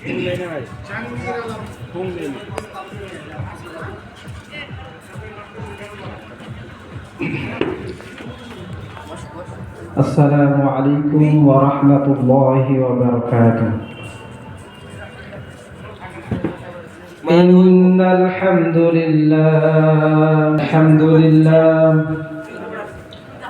السلام عليكم ورحمة الله وبركاته. إن الحمد لله الحمد لله.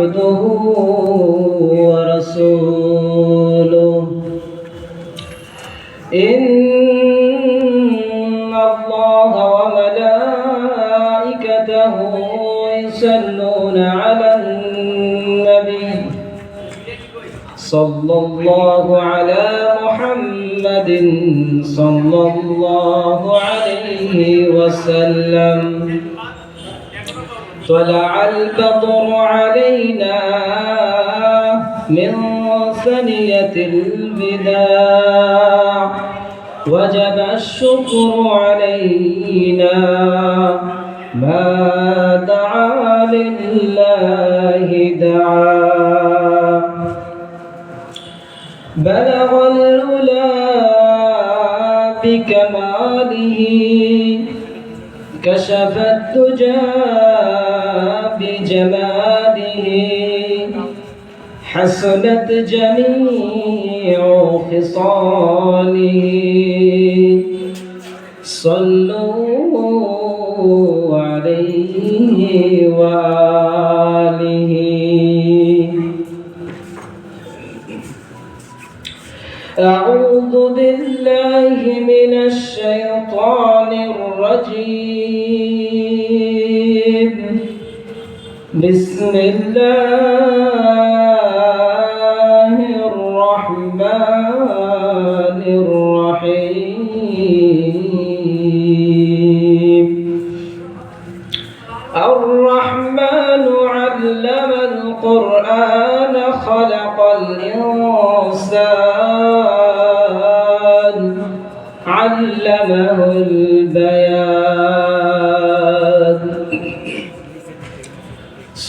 عبده ورسوله. إن الله وملائكته يصلون على النبي صلى الله على محمد صلى الله عليه وسلم. طلع البدر علينا من ثنية البداع. وجب الشكر علينا ما دعا لله دعا. بلغ العلا بكماله كشف الدجى بجماله حسنت جميع خصاله. صلوا عليه وآله. أعوذ بالله من الشيطان الرجيم. بسم الله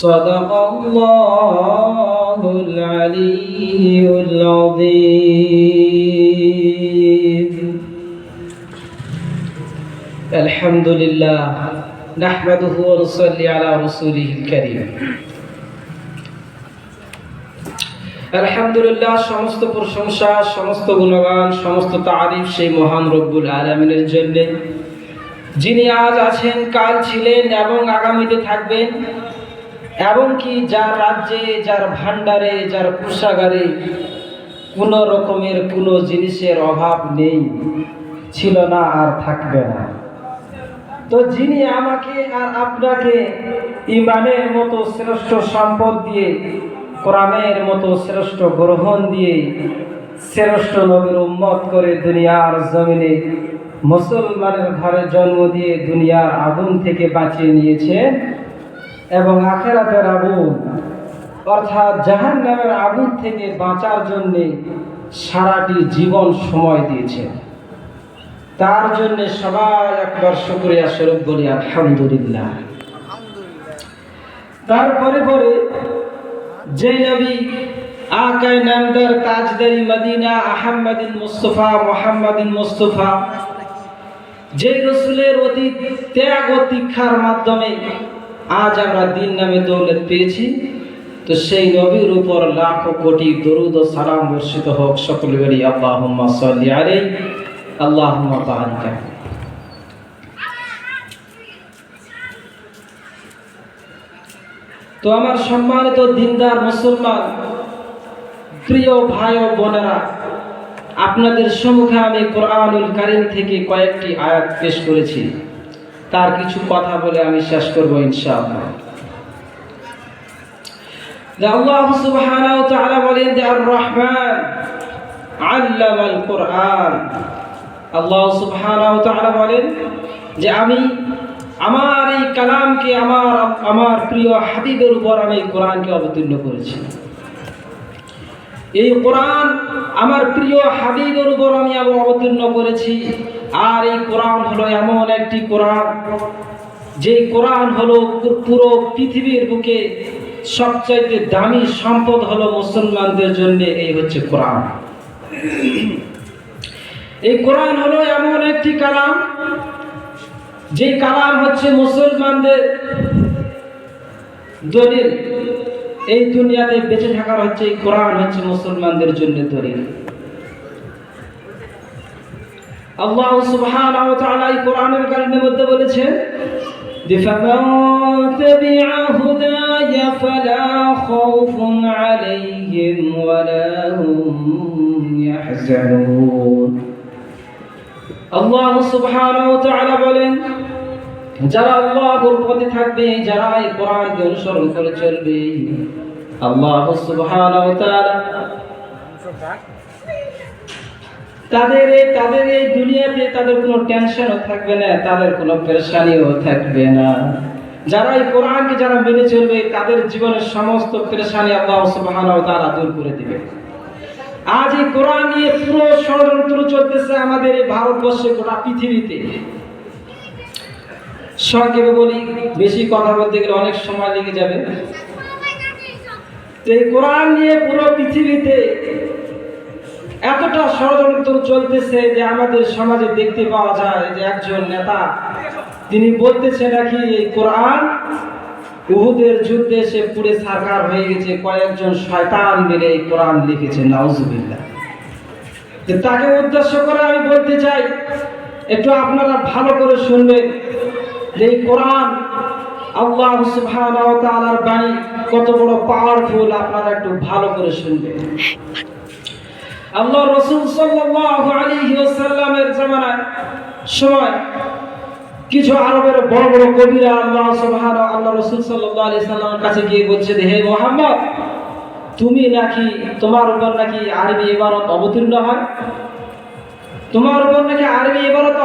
صدق الله العلي العظيم الحمد لله نحمده ونصلي على رسوله الكريم আলহামদুলিল্লাহ সমস্ত প্রশংসা সমস্ত গুণগান সমস্ত তারিফ সেই মহান রব্বুল আলমিনের জন্য যিনি আজ আছেন কাল ছিলেন এবং আগামীতে থাকবেন এবং কি যার রাজ্যে, যার ভান্ডারে যার কোষাগারে কোনো রকমের কোনো জিনিসের অভাব নেই, ছিল না আর থাকবে না। তো যিনি আমাকে আর আপনাকে ইমানের মতো শ্রেষ্ঠ সম্পদ দিয়ে, কোরআনের মতো শ্রেষ্ঠ গ্রহণ দিয়ে শ্রেষ্ঠ নবীর উম্মত করে দুনিয়ার জমিনে মুসলমানের ঘরে জন্ম দিয়ে দুনিয়ার আগুন থেকে বাঁচিয়ে নিয়েছে এবং আখেরাতের আগুন। অর্থাৎ জাহান নামের আগুন থেকে বাঁচার জন্যে সারাটি জীবন সময় দিয়েছে। তার জন্য সবাই একবার শুক্রিয়া স্বরূপ বলি, আলহামদুলিল্লাহ। তারপরে পরে যে নবী আকায় নামদার তাজদারি মদিনা আহম্মদিন মুস্তফা মোহাম্মদিন মুস্তফা যে রসুলের অতি ত্যাগ ও তীক্ষার মাধ্যমে আজ আমরা দিন নামে দৌলত পেয়েছি। তো সেই নবীর উপর লাখ কোটি দরুদ ও সালাম বর্ষিত হোক সকল বেরি আল্লাহ আরে আল্লাহ তাহারিকা তো আমার সম্মানিত দিনদার মুসলমান, প্রিয় ভাই ও বোনেরা, আপনাদের সম্মুখে আমি কোরআনুল কারিম থেকে কয়েকটি আয়াত পেশ করেছি। তার কিছু কথা বলে আমি শেষ করব ইনশাআল্লাহ। আল্লাহ সুবহানাহু ওয়া তাআলা বলেন যে আর রহমান আল্লামাল কোরআন। আল্লাহ সুবহানাহু ওয়া তাআলা বলেন যে আমি আমার এই কালামকে আমার আমার প্রিয় হাবিবের উপর আমি কোরআনকে অবতীর্ণ করেছি। এই কোরআন আমার প্রিয় হাবিবের উপর আমি আবার অবতীর্ণ করেছি। আর এই কোরআন হলো এমন একটি কোরআন, যে কোরআন হলো পুরো পৃথিবীর বুকে সবচাইতে দামি সম্পদ হলো মুসলমানদের জন্য এই হচ্ছে কোরআন। এই কোরআন হলো এমন একটি কালাম, যে কালাম হচ্ছে মুসলমানদের দলিল। এই দুনিয়াতে বেঁচে থাকার হচ্ছে এই কোরআন হচ্ছে মুসলমানদের জন্য দলিল। আল্লাহ ও ওয়া তাআলা কোরআনুল কারীমের মধ্যে বলেছে যে ফামান তাবিআ হুদায়া ফালা খাউফুন আলাইহিম ওয়ালা হুম ইয়াহজানুন। আল্লাহ সুবহানাহু ওয়া তাআলা বলেন, যারা আল্লাহর পথে থাকবে, যারা এই কোরআনকে অনুসরণ করে চলবে, আল্লাহ সুবহানাহু ওয়া তাআলা তাদের তাদের এই দুনিয়াতে তাদের কোনো টেনশনও থাকবে না, তাদের কোনো পেরেশানিও থাকবে না। যারা এই কোরআনকে যারা মেনে চলবে, তাদের জীবনের সমস্ত পেরেশানি আল্লাহ সুবহানাহু তাআলা দূর করে দিবে। আজ এই কোরআন নিয়ে পুরো ষড়যন্ত্র চলতেছে আমাদের এই ভারতবর্ষে, গোটা পৃথিবীতে। সংক্ষেপে বলি, বেশি কথা বলতে গেলে অনেক সময় লেগে যাবে। তো এই কোরআন নিয়ে পুরো পৃথিবীতে এতটা ষড়যন্ত্র চলতেছে যে আমাদের সমাজে দেখতে পাওয়া যায় যে একজন নেতা, তিনি বলতেছে নাকি এই কোরআন উহুদের যুদ্ধে সে পুরে সারকার হয়ে গেছে, কয়েকজন শয়তান মিলে এই কোরআন লিখেছে, নাউজুবিল্লাহ। তো তাকে উদ্দেশ্য করে আমি বলতে চাই, একটু আপনারা ভালো করে শুনবেন যে এই কোরআন আল্লাহ সুবহানাহু ওয়া তাআলার বাণী কত বড় পাওয়ারফুল আপনারা একটু ভালো করে শুনবেন। আল্লাহ রসুল ওয়াসাল্লামের জামানায় সময় কিছু আরবের বড় বড় কবিরা আল্লাহ সুবহানাহু আল্লাহ রসুল সাল্লামের কাছে গিয়ে বলছে হে মোহাম্মদ, তুমি নাকি তোমার উপর নাকি আরবি ইবারত অবতীর্ণ হয়? তোমার উপর নাকি আরবি ইবারত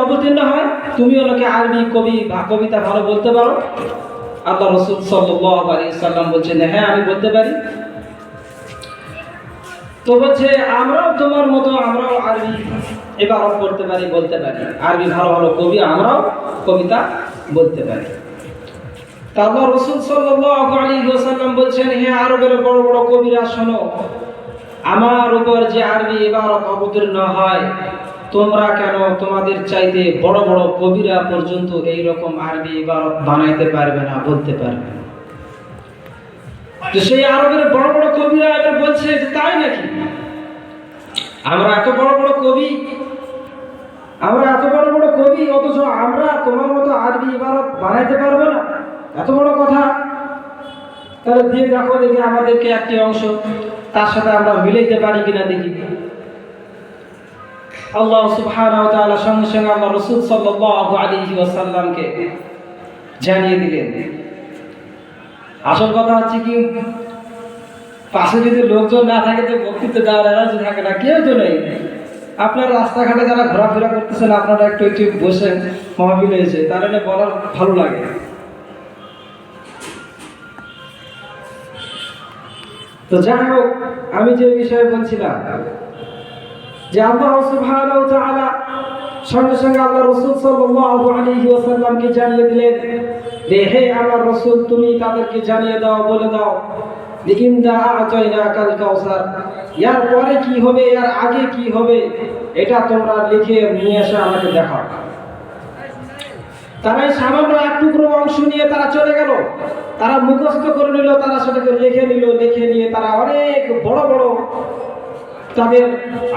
অবতীর্ণ হয়? তুমিও নাকি আরবি কবি বা কবিতা ভালো বলতে পারো? আল্লাহ রসুল সাল্লাল্লাহু আলাইহি সাল্লাম বলছেন হ্যাঁ আমি বলতে পারি। তো বলছে আমরাও তোমার মতো, আমরাও আরবি এবার করতে পারি, বলতে পারি। আরবি ভালো ভালো কবি, আমরাও কবিতা বলতে পারি। তারপর রসুল সাল্লাল্লাহু আলাইহি ওয়াসাল্লাম বলছেন, হে আরবের বড় বড় কবিরা, শোনো, আমার উপর যে আরবি ইবারত অবতীর্ণ হয়, তোমরা কেন তোমাদের চাইতে বড় বড় কবিরা পর্যন্ত এই রকম আরবি ইবারত বানাইতে পারবে না, বলতে পারবে না? তো সেই আরবের বড় বড় কবিরা এবার বলছে যে তাই নাকি? আমরা এত বড় বড় কবি, আমরা এত বড় বড় কবি, অথচ আমরা তোমার মতো আরবি ইবারত বানাইতে পারব না। এত বড় কথা। তাহলে দিয়ে দেখো দেখি আমাদেরকে একটি অংশ, তার সাথে আমরা মিলাইতে পারি কিনা দেখি। আল্লাহ সুবহানাহু ওয়া তাআলা সঙ্গে সঙ্গে আল্লাহ রাসূল সাল্লাল্লাহু আলাইহি ওয়াসাল্লামকে জানিয়ে দিলেন। আসল কথা হচ্ছে কি, পাশে যদি লোকজন না থাকে, তো বক্তৃত্ব দেওয়ার এনার্জি থাকে না, কেউ তো নেই। আপনার রাস্তাঘাটে যারা ঘোরাফেরা করতেছেন, আপনারা একটু একটু বসে মহাবিল হয়েছে, তাহলে না বলার ভালো লাগে। তো যাই হোক, আমি যে বিষয়ে বলছিলাম, যে আল্লাহ সুবহানাহু ওয়া তাআলা সঙ্গে সঙ্গে আল্লাহ রসুল সাল্লাল্লাহু আলাইহি ওয়াসাল্লামকে জানিয়ে দিলেন যে হে আমার রসুল, তুমি তাদেরকে জানিয়ে দাও, বলে দাও। এর পরে কি হবে এর আগে কি হবে, এটা তোমরা লিখে নিয়ে এসে আমাকে দেখাও। তারা এই সামান্য এক টুকরো অংশ নিয়ে তারা চলে গেল। তারা মুখস্থ করে নিল, তারা সেটাকে লিখে নিল, লিখে নিয়ে তারা অনেক বড় বড়, তাদের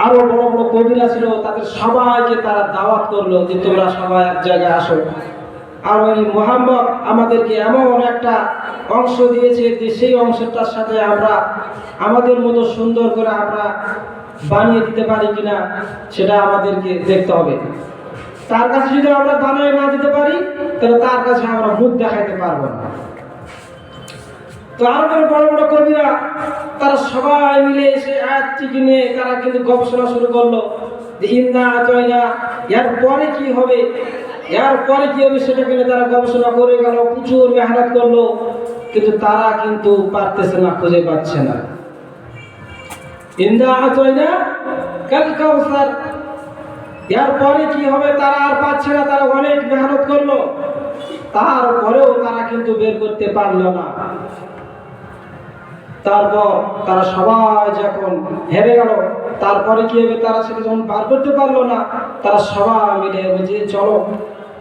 আরও বড় বড় কবিরা ছিল, তাদের সবাইকে তারা দাওয়াত করল যে তোমরা সবাই এক জায়গায় আসো। আর ওই মোহাম্মদ আমাদেরকে এমন একটা অংশ দিয়েছে যে সেই অংশটার সাথে আমরা আমাদের মতো সুন্দর করে আমরা বানিয়ে দিতে পারি কিনা সেটা আমাদেরকে দেখতে হবে। তার কাছে যদি আমরা বানিয়ে না দিতে পারি, তাহলে তার কাছে আমরা মুখ দেখাইতে পারব না। তো আরও বড় বড় বড় কবিরা, তারা সবাই মিলে এসে আয়াতটিকে নিয়ে তারা কিন্তু গবেষণা শুরু করল যে ইন্দা আতয়না এর পরে কি হবে? এর পরে কি হবে সেটা কিনে তারা গবেষণা করে গেল, প্রচুর মেহনত করল, কিন্তু তারা কিন্তু পারতেছে না, খুঁজে পাচ্ছে না। ইন্দা আতয়না কাল কাউসার। এর পরে কি হবে, তারা আর পাচ্ছে না, তারা অনেক মেহনত করল। তারপরেও তারা কিন্তু বের করতে পারল না। তারপর তারা সবাই যখন হেরে গেল, তারপরে কি হবে, তারা সেটা যখন বার করতে পারল না, তারা সবাই মিলে যে চলো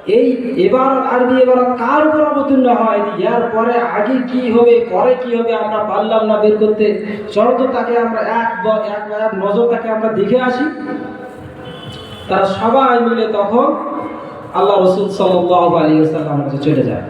এই এবার আরবি এবার কার উপর অবতীর্ণ হয়? ইয়ার পরে আগে কি হবে, পরে কি হবে আমরা পারলাম না বের করতে। চলো তো তাকে আমরা এক এক এক নজর তাকে আমরা দেখে আসি। তারা সবাই মিলে তখন আল্লাহ রসুল সাল্লাহ আলী সাল্লামের চলে যায়।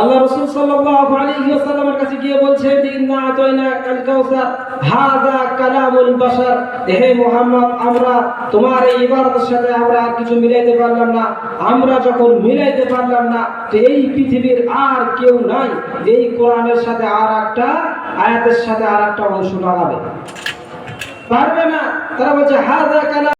আল্লাহ রসুল সাল্লাল্লাহু আলাইহি ওয়াসাল্লামের কাছে গিয়ে বলছে, ইন্না আতাইনা কাউসার হাযা কালামুল বাশার। হে মুহাম্মদ, আমরা তোমার এই ইবাদতের সাথে আমরা কিছু মিলাইতে পারলাম না। আমরা যখন মিলাইতে পারলাম না, তো এই পৃথিবীর আর কেউ নাই। এই কোরআনের সাথে আর একটা, আয়াতের সাথে আর একটা অংশ লাগাবে পারবে না? তারা বলছে হাযা কালাম